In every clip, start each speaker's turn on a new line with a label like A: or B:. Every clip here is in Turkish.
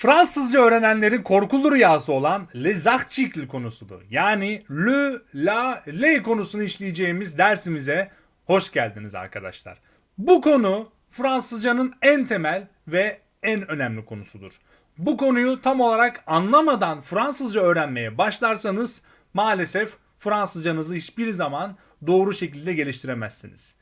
A: Fransızca öğrenenlerin korkulu rüyası olan les articles konusudur. Yani le, la, le konusunu işleyeceğimiz dersimize hoş geldiniz arkadaşlar. Bu konu Fransızcanın en temel ve en önemli konusudur. Bu konuyu tam olarak anlamadan Fransızca öğrenmeye başlarsanız maalesef Fransızcanızı hiçbir zaman doğru şekilde geliştiremezsiniz.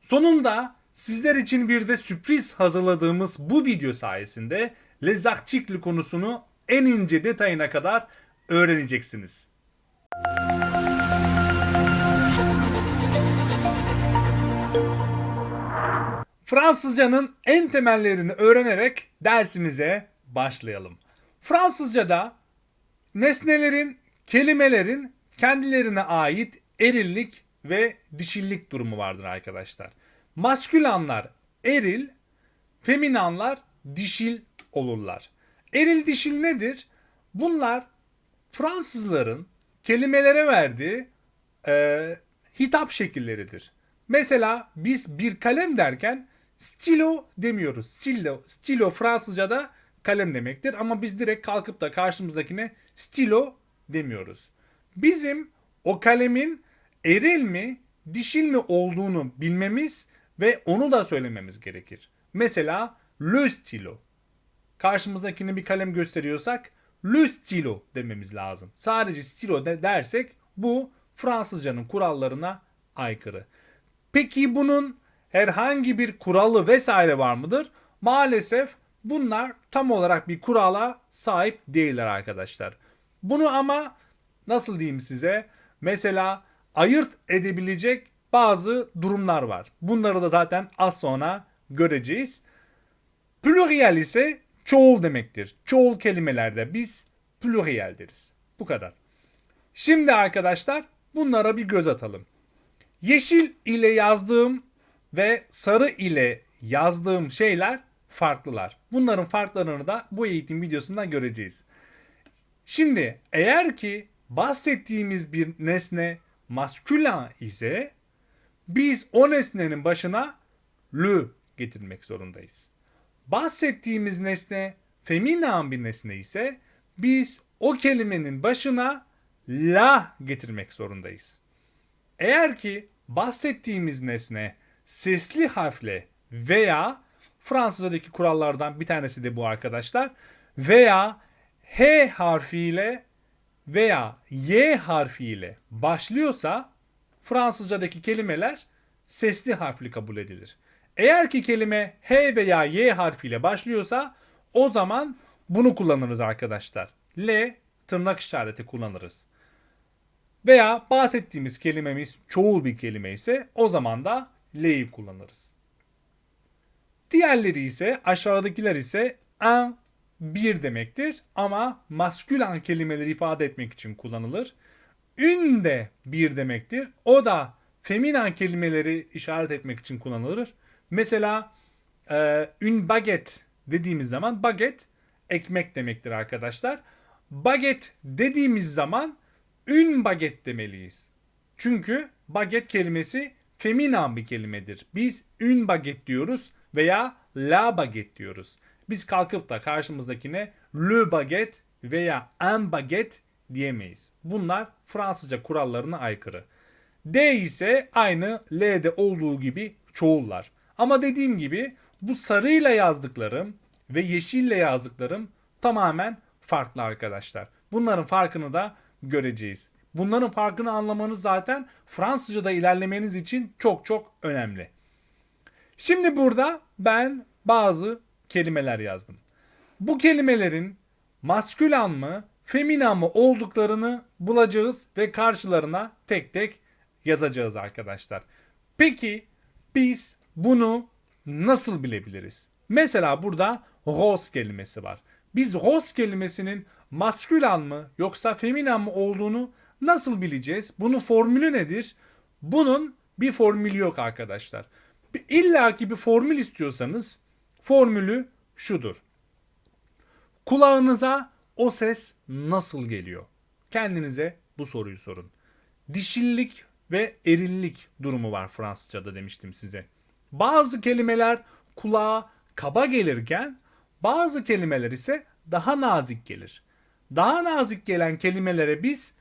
A: Sonunda sizler için bir de sürpriz hazırladığımız bu video sayesinde Articles konusunu en ince detayına kadar öğreneceksiniz. Fransızcanın en temellerini öğrenerek dersimize başlayalım. Fransızcada nesnelerin, kelimelerin kendilerine ait erillik ve dişillik durumu vardır arkadaşlar. Maskülanlar eril, feminanlar dişil olurlar. Eril dişil nedir? Bunlar Fransızların kelimelere verdiği e, hitap şekilleridir. Mesela biz bir kalem derken stilo demiyoruz. Stilo, stilo Fransızca'da kalem demektir ama biz direkt kalkıp da karşımızdakine stilo demiyoruz. Bizim o kalemin eril mi, dişil mi olduğunu bilmemiz ve onu da söylememiz gerekir. Mesela le stilo. Karşımızdakini bir kalem gösteriyorsak le stilo dememiz lazım. Sadece stilo de dersek bu Fransızcanın kurallarına aykırı. Peki bunun herhangi bir kuralı vesaire var mıdır? Maalesef bunlar tam olarak bir kurala sahip değiller arkadaşlar. Bunu ama nasıl diyeyim size? Mesela ayırt edebilecek bazı durumlar var. Bunları da zaten az sonra göreceğiz. Pluriel ise çoğul demektir. Çoğul kelimelerde biz pluriel deriz. Bu kadar. Şimdi arkadaşlar bunlara bir göz atalım. Yeşil ile yazdığım ve sarı ile yazdığım şeyler farklılar. Bunların farklarını da bu eğitim videosunda göreceğiz. Şimdi eğer ki bahsettiğimiz bir nesne maskülen ise biz o nesnenin başına le getirmek zorundayız. Bahsettiğimiz nesne feminen bir nesne ise biz o kelimenin başına la getirmek zorundayız. Eğer ki bahsettiğimiz nesne sesli harfle veya Fransızcadaki kurallardan bir tanesi de bu arkadaşlar veya H harfiyle veya Y harfiyle başlıyorsa Fransızcadaki kelimeler sesli harfli kabul edilir. Eğer ki kelime H veya Y harfiyle başlıyorsa o zaman bunu kullanırız arkadaşlar. L tırnak işareti kullanırız. Veya bahsettiğimiz kelimemiz çoğul bir kelime ise o zaman da L'yi kullanırız. Diğerleri ise aşağıdakiler ise un bir demektir ama maskülen kelimeleri ifade etmek için kullanılır. Ün de bir demektir. O da feminen kelimeleri işaret etmek için kullanılır. Mesela e, ün baget dediğimiz zaman baget ekmek demektir arkadaşlar. Baget dediğimiz zaman ün baget demeliyiz. Çünkü baget kelimesi feminen bir kelimedir. Biz ün baget diyoruz veya la baget diyoruz. Biz kalkıp da karşımızdakine le baget veya un baget diyemeyiz. Bunlar Fransızca kurallarına aykırı. D ise aynı L'de olduğu gibi çoğullar. Ama dediğim gibi bu sarıyla yazdıklarım ve yeşille yazdıklarım tamamen farklı arkadaşlar. Bunların farkını da göreceğiz. Bunların farkını anlamanız zaten Fransızca'da ilerlemeniz için çok çok önemli. Şimdi burada ben bazı kelimeler yazdım. Bu kelimelerin maskülen mı, feminen mı olduklarını bulacağız ve karşılarına tek tek yazacağız arkadaşlar. Peki biz bunu nasıl bilebiliriz? Mesela burada rose kelimesi var. Biz rose kelimesinin maskülen mı yoksa feminen mi olduğunu nasıl bileceğiz? Bunun formülü nedir? Bunun bir formülü yok arkadaşlar. İlla ki bir formül istiyorsanız formülü şudur. Kulağınıza o ses nasıl geliyor? Kendinize bu soruyu sorun. Dişillik ve erillik durumu var Fransızca'da demiştim size. Bazı kelimeler kulağa kaba gelirken Bazı kelimeler ise daha nazik gelir. Daha nazik gelen kelimelere biz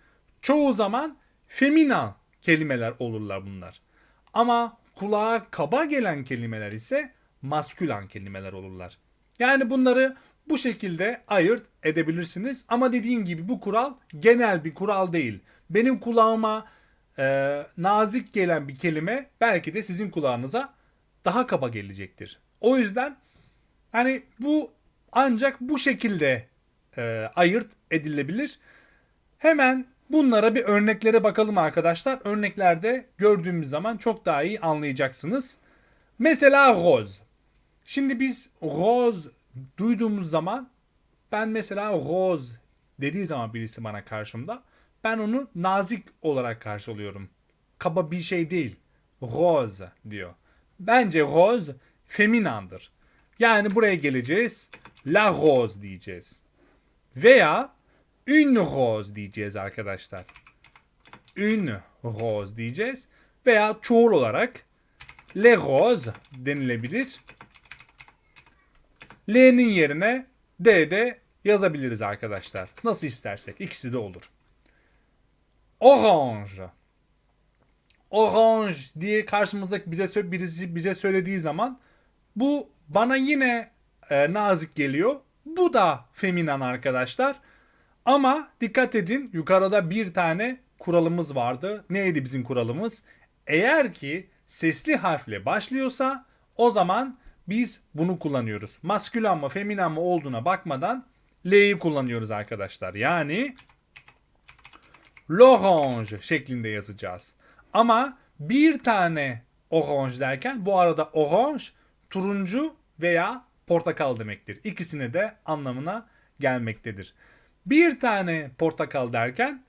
A: çoğu zaman femina kelimeler olurlar bunlar. Ama kulağa kaba gelen kelimeler ise maskülan kelimeler olurlar. Yani bunları bu şekilde ayırt edebilirsiniz. Ama dediğim gibi bu kural genel bir kural değil. Benim kulağıma e, nazik gelen bir kelime belki de sizin kulağınıza daha kaba gelecektir. O yüzden hani bu ancak bu şekilde e, ayırt edilebilir. Hemen bunlara bir örneklere bakalım arkadaşlar. Örneklerde gördüğümüz zaman çok daha iyi anlayacaksınız. Mesela rose. Şimdi biz rose duyduğumuz zaman ben mesela rose dediği zaman birisi bana karşımda ben onu nazik olarak karşılıyorum. Kaba bir şey değil. Rose diyor. Bence rose feminandır. Yani buraya geleceğiz. La rose diyeceğiz. Veya une rose diyeceğiz arkadaşlar. Une rose diyeceğiz. Veya çoğul olarak le rose denilebilir. L'nin yerine D de yazabiliriz arkadaşlar. Nasıl istersek. ikisi de olur. Orange. Orange diye karşımızdaki bize birisi bize söylediği zaman bu bana yine e, nazik geliyor. Bu da feminan arkadaşlar. Ama dikkat edin yukarıda bir tane kuralımız vardı. Neydi bizim kuralımız? Eğer ki sesli harfle başlıyorsa o zaman biz bunu kullanıyoruz. Maskülen mı feminen mi olduğuna bakmadan L'yi kullanıyoruz arkadaşlar. Yani l'orange şeklinde yazacağız. Ama bir tane orange derken bu arada orange turuncu veya portakal demektir. İkisine de anlamına gelmektedir. Bir tane portakal derken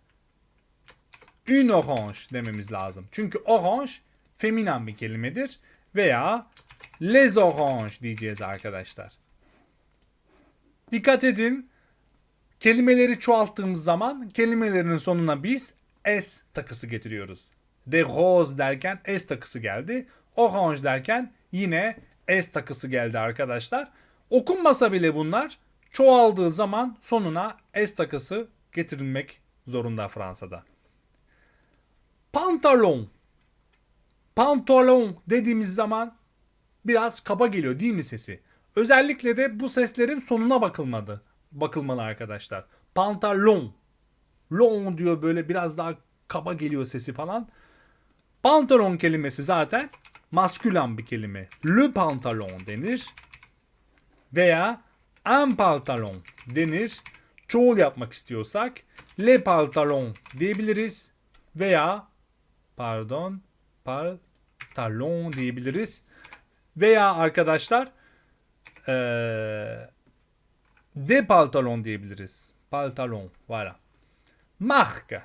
A: une orange dememiz lazım. Çünkü orange feminen bir kelimedir veya les orange diyeceğiz arkadaşlar. Dikkat edin. Kelimeleri çoğalttığımız zaman kelimelerin sonuna biz s takısı getiriyoruz. De rose derken s takısı geldi. Orange derken yine s takısı geldi arkadaşlar. Okunmasa bile bunlar çoğaldığı zaman sonuna s takısı getirilmek zorunda Fransa'da. Pantalon. Pantolon dediğimiz zaman biraz kaba geliyor değil mi sesi? Özellikle de bu seslerin sonuna bakılmadı. Bakılmalı arkadaşlar. Pantalon. Long diyor böyle biraz daha kaba geliyor sesi falan. Pantalon kelimesi zaten maskülen bir kelime. Le pantalon denir. Veya un pantalon denir. Çoğul yapmak istiyorsak le pantalon diyebiliriz. Veya pardon pantalon diyebiliriz. Veya arkadaşlar eee de pantalon diyebiliriz. Pantalon. Voilà. Marque.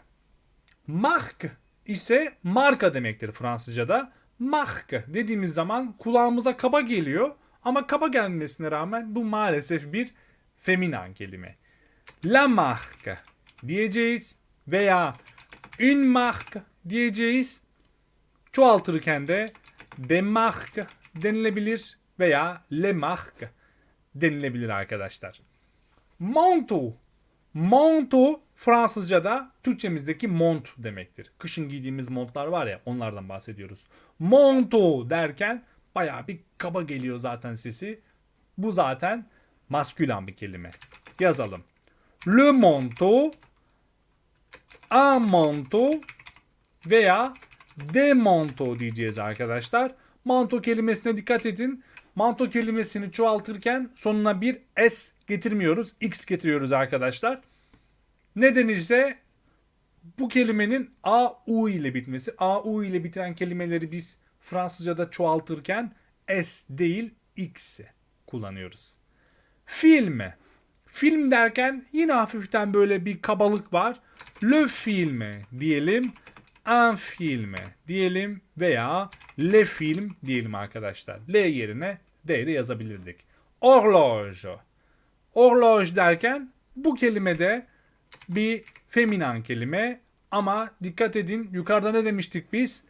A: Marque ise marka demektir Fransızca'da. Marque dediğimiz zaman kulağımıza kaba geliyor. Ama kaba gelmesine rağmen bu maalesef bir feminen kelime. La marque diyeceğiz veya une marque diyeceğiz. Çoğaltırken de de marque denilebilir veya le marque denilebilir arkadaşlar. Manto. Manto Fransızca'da Türkçemizdeki mont demektir. Kışın giydiğimiz montlar var ya onlardan bahsediyoruz. Manto derken bayağı bir kaba geliyor zaten sesi. Bu zaten maskülen bir kelime. Yazalım. Le manteau, un manteau veya de manteau diyeceğiz arkadaşlar. Manto kelimesine dikkat edin. Manto kelimesini çoğaltırken sonuna bir s getirmiyoruz. X getiriyoruz arkadaşlar. Neden ise bu kelimenin a u ile bitmesi. A u ile biten kelimeleri biz Fransızca'da çoğaltırken s değil x kullanıyoruz. Film. Film derken yine hafiften böyle bir kabalık var. Le film diyelim. Un film diyelim veya le film diyelim arkadaşlar. L yerine D de yazabilirdik. Horloge. Horloge derken bu kelimede bir feminen kelime ama dikkat edin yukarıda ne demiştik biz?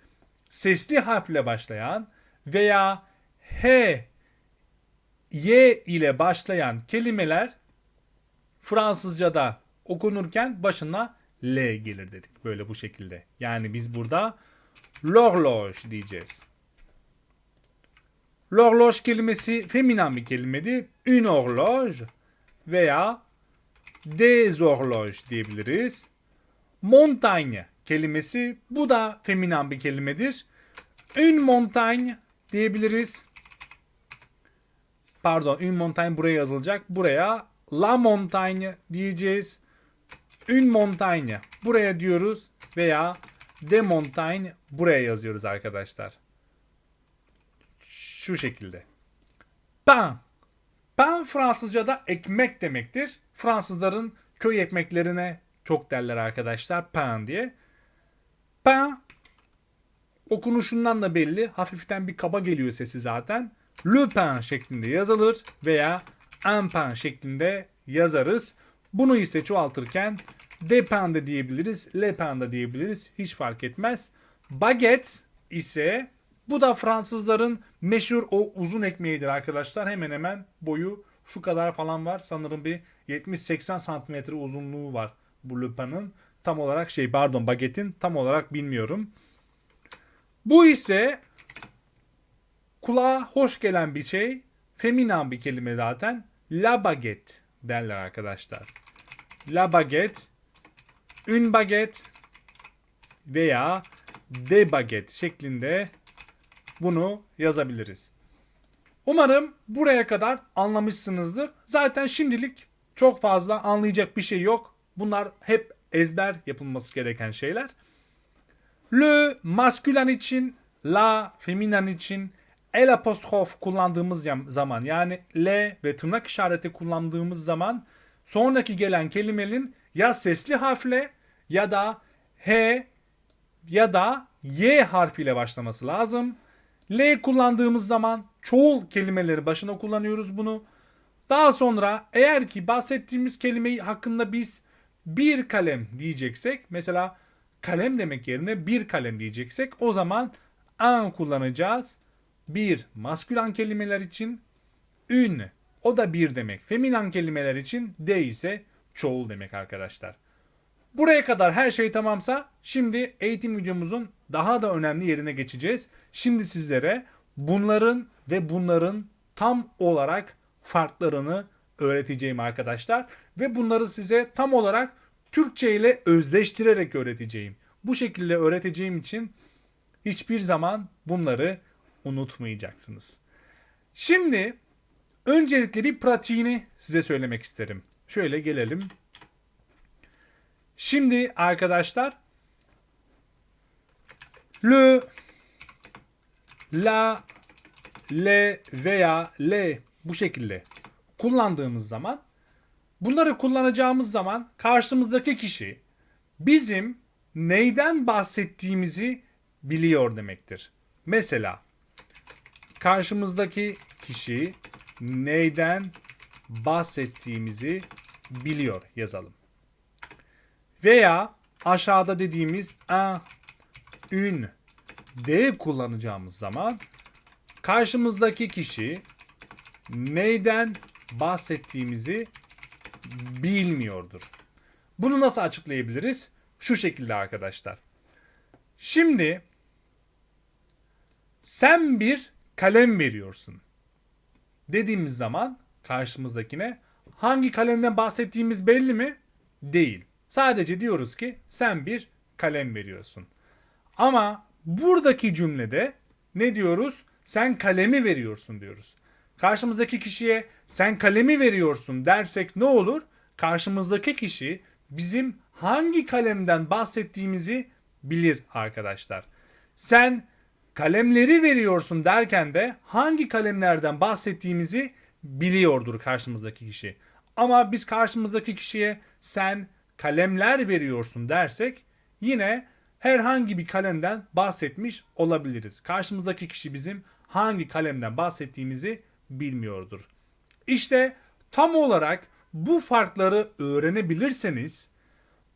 A: Sesli harfle başlayan veya H Y ile başlayan kelimeler Fransızca'da okunurken başına L gelir dedik. Böyle bu şekilde. Yani biz burada l'horloge diyeceğiz. L'horloge kelimesi feminen bir kelimedir. Une horloge veya des horloges diyebiliriz. Montagne kelimesi bu da feminen bir kelimedir. Une montagne diyebiliriz. Pardon, une montagne buraya yazılacak. Buraya la montagne diyeceğiz. Une montagne buraya diyoruz veya de montagne buraya yazıyoruz arkadaşlar. Şu şekilde. Pain. Pain Fransızca'da ekmek demektir. Fransızların köy ekmeklerine çok derler arkadaşlar pain diye. Pain okunuşundan da belli. Hafiften bir kaba geliyor sesi zaten. Le pain şeklinde yazılır veya un pain şeklinde yazarız. Bunu ise çoğaltırken de pain de diyebiliriz, le pain de diyebiliriz. Hiç fark etmez. Baguette ise bu da Fransızların meşhur o uzun ekmeğidir arkadaşlar. Hemen hemen boyu şu kadar falan var. Sanırım bir 70-80 santimetre uzunluğu var bu le pain'in. Tam olarak şey pardon bagetin tam olarak bilmiyorum. Bu ise kulağa hoş gelen bir şey. Feminen bir kelime zaten. La baguette derler arkadaşlar. La baguette, une baguette veya de baguette şeklinde bunu yazabiliriz. Umarım buraya kadar anlamışsınızdır. Zaten şimdilik çok fazla anlayacak bir şey yok. Bunlar hep ezber yapılması gereken şeyler. Le maskülen için, la feminen için el apostrof kullandığımız zaman yani le ve tırnak işareti kullandığımız zaman sonraki gelen kelimenin ya sesli harfle ya da h ya da y harfiyle başlaması lazım. L kullandığımız zaman çoğul kelimeleri başına kullanıyoruz bunu. Daha sonra eğer ki bahsettiğimiz kelimeyi hakkında biz bir kalem diyeceksek mesela kalem demek yerine bir kalem diyeceksek o zaman un kullanacağız. Bir maskülen kelimeler için une o da bir demek. Feminen kelimeler için de ise çoğul demek arkadaşlar. Buraya kadar her şey tamamsa şimdi eğitim videomuzun daha da önemli yerine geçeceğiz. Şimdi sizlere bunların ve bunların tam olarak farklarını öğreteceğim arkadaşlar. Ve bunları size tam olarak Türkçe ile özleştirerek öğreteceğim. Bu şekilde öğreteceğim için hiçbir zaman bunları unutmayacaksınız. Şimdi öncelikle bir pratiğini size söylemek isterim. Şöyle gelelim. Şimdi arkadaşlar le, la, le veya le bu şekilde kullandığımız zaman bunları kullanacağımız zaman karşımızdaki kişi bizim neyden bahsettiğimizi biliyor demektir. Mesela karşımızdaki kişi neyden bahsettiğimizi biliyor yazalım. Veya aşağıda dediğimiz un, une, de kullanacağımız zaman karşımızdaki kişi neyden bahsettiğimizi bilmiyordur. Bunu nasıl açıklayabiliriz? Şu şekilde arkadaşlar. Şimdi sen bir kalem veriyorsun dediğimiz zaman karşımızdakine hangi kalemden bahsettiğimiz belli mi? Değil. Sadece diyoruz ki sen bir kalem veriyorsun. Ama buradaki cümlede ne diyoruz? Sen kalemi veriyorsun diyoruz. Karşımızdaki kişiye sen kalemi veriyorsun dersek ne olur? Karşımızdaki kişi bizim hangi kalemden bahsettiğimizi bilir arkadaşlar. Sen kalemleri veriyorsun derken de hangi kalemlerden bahsettiğimizi biliyordur karşımızdaki kişi. Ama biz karşımızdaki kişiye sen kalemler veriyorsun dersek yine herhangi bir kalemden bahsetmiş olabiliriz. Karşımızdaki kişi bizim hangi kalemden bahsettiğimizi bilmiyordur. İşte tam olarak bu farkları öğrenebilirseniz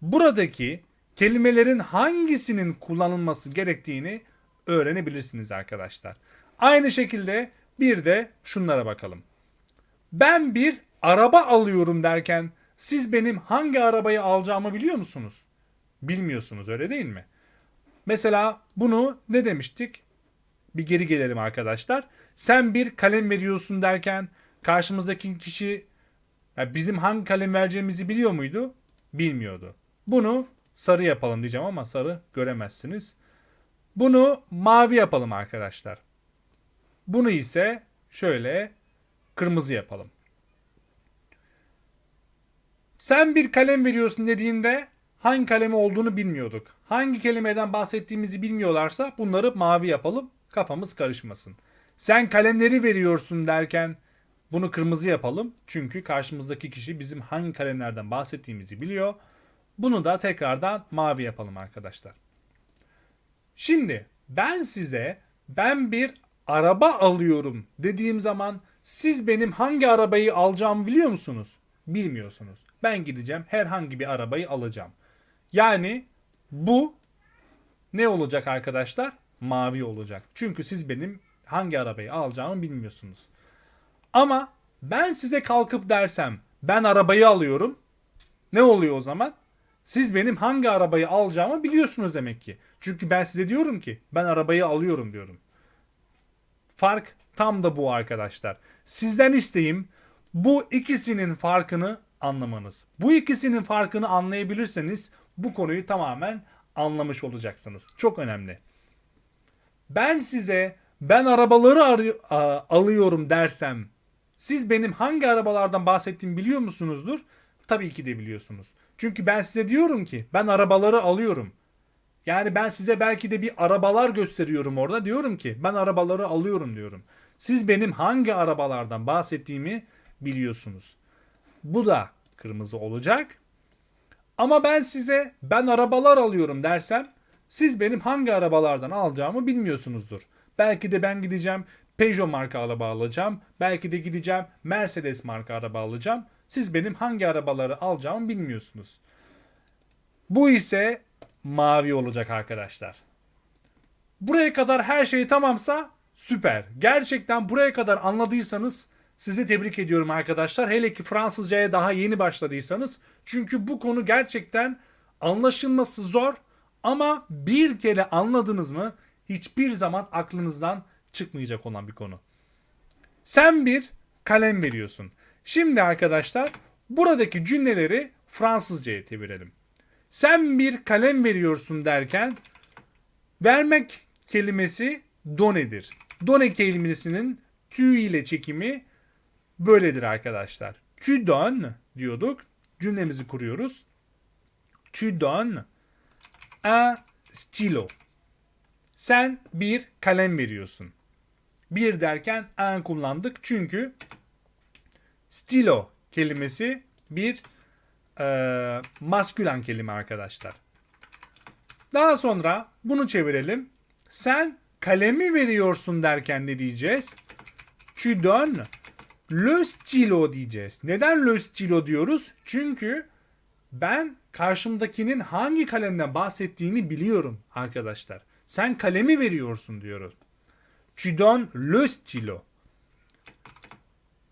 A: buradaki kelimelerin hangisinin kullanılması gerektiğini öğrenebilirsiniz arkadaşlar. Aynı şekilde bir de şunlara bakalım. Ben bir araba alıyorum derken siz benim hangi arabayı alacağımı biliyor musunuz? Bilmiyorsunuz öyle değil mi? Mesela bunu ne demiştik? Bir geri gelelim arkadaşlar. Sen bir kalem veriyorsun derken karşımızdaki kişi ya bizim hangi kalem vereceğimizi biliyor muydu? Bilmiyordu. Bunu sarı yapalım diyeceğim ama sarı göremezsiniz. Bunu mavi yapalım arkadaşlar. Bunu ise şöyle kırmızı yapalım. Sen bir kalem veriyorsun dediğinde hangi kalemi olduğunu bilmiyorduk. Hangi kelimeden bahsettiğimizi bilmiyorlarsa bunları mavi yapalım. Kafamız karışmasın. Sen kalemleri veriyorsun derken bunu kırmızı yapalım. Çünkü karşımızdaki kişi bizim hangi kalemlerden bahsettiğimizi biliyor. Bunu da tekrardan mavi yapalım arkadaşlar. Şimdi ben size ben bir araba alıyorum dediğim zaman siz benim hangi arabayı alacağımı biliyor musunuz? Bilmiyorsunuz. Ben gideceğim herhangi bir arabayı alacağım. Yani bu ne olacak arkadaşlar? Mavi olacak. Çünkü siz benim hangi arabayı alacağımı bilmiyorsunuz. Ama ben size kalkıp dersem ben arabayı alıyorum. Ne oluyor o zaman? Siz benim hangi arabayı alacağımı biliyorsunuz demek ki. Çünkü ben size diyorum ki ben arabayı alıyorum diyorum. Fark tam da bu arkadaşlar. Sizden isteğim bu ikisinin farkını anlamanız. Bu ikisinin farkını anlayabilirseniz bu konuyu tamamen anlamış olacaksınız. Çok önemli. Ben size ben arabaları arı- a- alıyorum dersem siz benim hangi arabalardan bahsettiğimi biliyor musunuzdur? Tabii ki de biliyorsunuz. Çünkü ben size diyorum ki ben arabaları alıyorum. Yani ben size belki de bir arabalar gösteriyorum orada. Diyorum ki ben arabaları alıyorum diyorum. Siz benim hangi arabalardan bahsettiğimi biliyorsunuz. Bu da kırmızı olacak. Ama ben size ben arabalar alıyorum dersem siz benim hangi arabalardan alacağımı bilmiyorsunuzdur. Belki de ben gideceğim Peugeot marka araba alacağım. Belki de gideceğim Mercedes marka araba alacağım. Siz benim hangi arabaları alacağımı bilmiyorsunuz. Bu ise mavi olacak arkadaşlar. Buraya kadar her şey tamamsa süper. Gerçekten buraya kadar anladıysanız sizi tebrik ediyorum arkadaşlar. Hele ki Fransızcaya daha yeni başladıysanız. Çünkü bu konu gerçekten anlaşılması zor ama bir kere anladınız mı hiçbir zaman aklınızdan çıkmayacak olan bir konu. Sen bir kalem veriyorsun. Şimdi arkadaşlar buradaki cümleleri Fransızcaya çevirelim. Sen bir kalem veriyorsun derken vermek kelimesi donedir. Done kelimesinin tü ile çekimi böyledir arkadaşlar. Tu donnes diyorduk. Cümlemizi kuruyoruz. Tu donnes un stylo. Sen bir kalem veriyorsun. Bir derken un kullandık çünkü stilo kelimesi bir e, maskülen kelime arkadaşlar. Daha sonra bunu çevirelim. Sen kalemi veriyorsun derken ne diyeceğiz? Tu donnes le stylo diyeceğiz. Neden le stylo diyoruz? Çünkü ben karşımdakinin hangi kalemden bahsettiğini biliyorum arkadaşlar. Sen kalemi veriyorsun diyoruz. Tu donnes le stylo.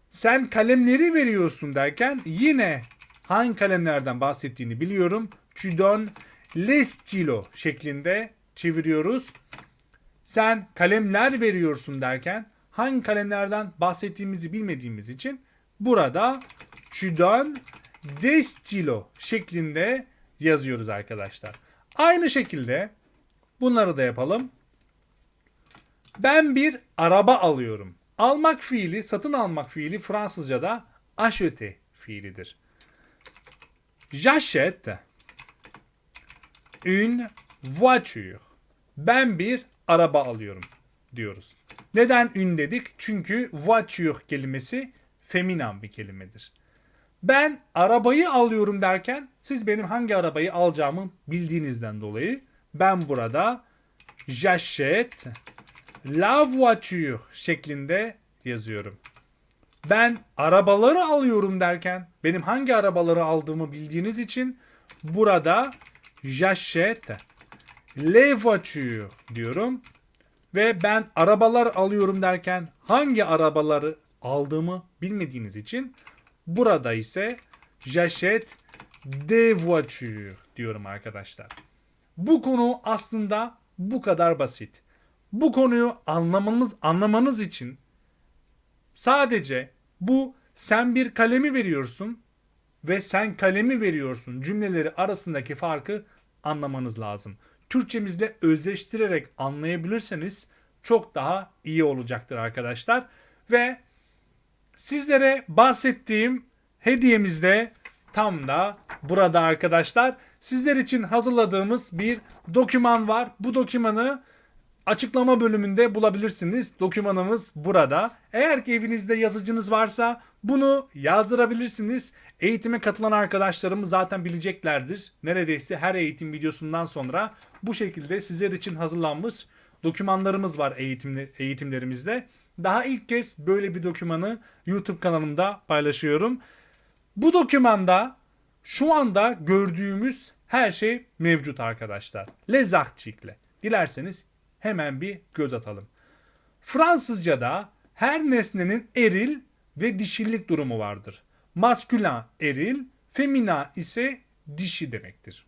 A: Sen kalemleri veriyorsun derken yine hangi kalemlerden bahsettiğini biliyorum. Tu donnes les stylo şeklinde çeviriyoruz. Sen kalemler veriyorsun derken hangi kalemlerden bahsettiğimizi bilmediğimiz için burada tu donnes des stylo şeklinde yazıyoruz arkadaşlar. Aynı şekilde bunları da yapalım. Ben bir araba alıyorum. Almak fiili, satın almak fiili Fransızca'da acheter fiilidir. J'achète une voiture. Ben bir araba alıyorum diyoruz. Neden ün dedik? Çünkü voiture kelimesi feminen bir kelimedir. Ben arabayı alıyorum derken siz benim hangi arabayı alacağımı bildiğinizden dolayı ben burada j'achète la voiture şeklinde yazıyorum. Ben arabaları alıyorum derken benim hangi arabaları aldığımı bildiğiniz için burada j'achète les voitures diyorum. Ve ben arabalar alıyorum derken hangi arabaları aldığımı bilmediğiniz için burada ise j'achète des voitures diyorum arkadaşlar. Bu konu aslında bu kadar basit. Bu konuyu anlamanız anlamanız için sadece bu sen bir kalemi veriyorsun ve sen kalemi veriyorsun cümleleri arasındaki farkı anlamanız lazım. Türkçemizle özleştirerek anlayabilirseniz çok daha iyi olacaktır arkadaşlar. Ve sizlere bahsettiğim hediyemiz de tam da burada arkadaşlar. Sizler için hazırladığımız bir doküman var. Bu dokümanı açıklama bölümünde bulabilirsiniz. Dokümanımız burada. Eğer ki evinizde yazıcınız varsa bunu yazdırabilirsiniz. Eğitime katılan arkadaşlarım zaten bileceklerdir. Neredeyse her eğitim videosundan sonra bu şekilde sizler için hazırlanmış dokümanlarımız var eğitimle, eğitimlerimizde. Daha ilk kez böyle bir dokümanı YouTube kanalımda paylaşıyorum. Bu dokümanda şu anda gördüğümüz her şey mevcut arkadaşlar. Les articles. Dilerseniz hemen bir göz atalım. Fransızca'da her nesnenin eril ve dişillik durumu vardır. Maskülen eril, femina ise dişi demektir.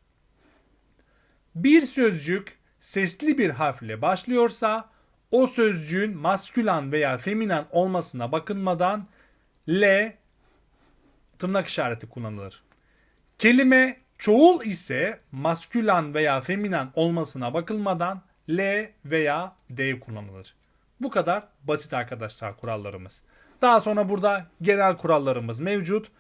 A: Bir sözcük sesli bir harfle başlıyorsa o sözcüğün maskülen veya feminen olmasına bakılmadan L tırnak işareti kullanılır. Kelime çoğul ise maskülen veya feminen olmasına bakılmadan L veya D kullanılır. Bu kadar basit arkadaşlar kurallarımız. Daha sonra burada genel kurallarımız mevcut.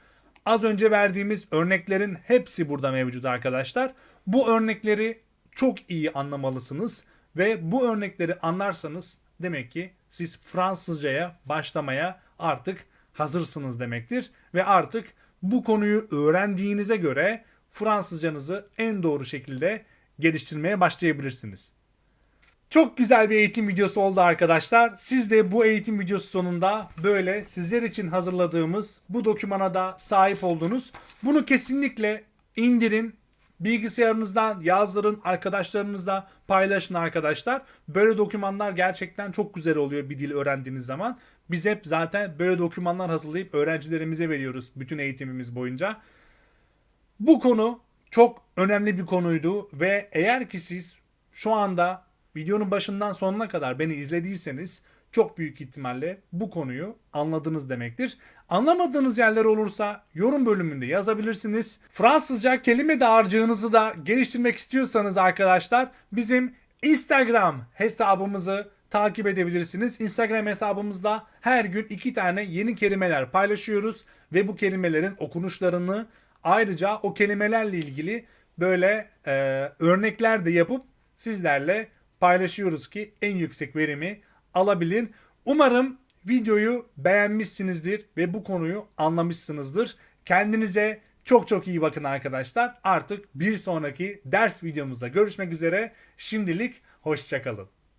A: Az önce verdiğimiz örneklerin hepsi burada mevcut arkadaşlar. Bu örnekleri çok iyi anlamalısınız ve bu örnekleri anlarsanız demek ki siz Fransızcaya başlamaya artık hazırsınız demektir ve artık bu konuyu öğrendiğinize göre Fransızcanızı en doğru şekilde geliştirmeye başlayabilirsiniz. Çok güzel bir eğitim videosu oldu arkadaşlar. Siz de bu eğitim videosu sonunda böyle sizler için hazırladığımız bu dokümana da sahip oldunuz. Bunu kesinlikle indirin, bilgisayarınızdan yazdırın, arkadaşlarınızla paylaşın arkadaşlar. Böyle dokümanlar gerçekten çok güzel oluyor bir dil öğrendiğiniz zaman. Biz hep zaten böyle dokümanlar hazırlayıp öğrencilerimize veriyoruz bütün eğitimimiz boyunca. Bu konu çok önemli bir konuydu ve eğer ki siz şu anda videonun başından sonuna kadar beni izlediyseniz çok büyük ihtimalle bu konuyu anladınız demektir. Anlamadığınız yerler olursa yorum bölümünde yazabilirsiniz. Fransızca kelime dağarcığınızı da geliştirmek istiyorsanız arkadaşlar bizim Instagram hesabımızı takip edebilirsiniz. Instagram hesabımızda her gün iki tane yeni kelimeler paylaşıyoruz ve bu kelimelerin okunuşlarını ayrıca o kelimelerle ilgili böyle e, örnekler de yapıp sizlerle paylaşıyoruz ki en yüksek verimi alabilin. Umarım videoyu beğenmişsinizdir ve bu konuyu anlamışsınızdır. Kendinize çok çok iyi bakın arkadaşlar. Artık bir sonraki ders videomuzda görüşmek üzere. Şimdilik hoşçakalın.